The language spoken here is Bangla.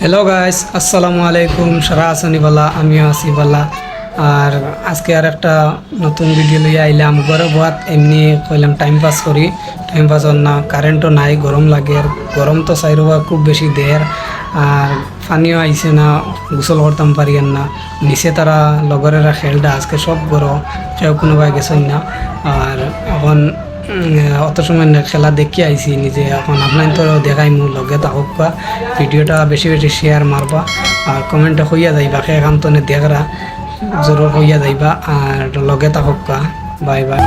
হ্যালো গাইস আসসালামু আলাইকুম সারা আসনি বালা আমিও আছি বালা আর আজকে আর একটা নতুন ভিডিও লইয়া আইলাম। গরম বহাত এমনি কইলাম টাইম পাস করি। টাইম পাস না কারেন্টও নাই, গরম লাগে। আর গরম তো চাই রবা খুব বেশি দেয় আর পানিও আইছে না, গোসল করতাম পারি আর না। নিচে তারা লগরেরা খেলটা আজকে সব গরম। কেউ কোনোবাই গেছেন না। আর এখন অত সময় খেলা দেখি আইছি, নিজে এখন আপনার তো দেখাই মূল লগে থাকক বা ভিডিওটা বেশি বেশি শেয়ার মারবা আর কমেন্টটা হইয়া যাইবা সে তো দেখরা জরুর হইয়া যাইবা আর লগে বা বাই বাই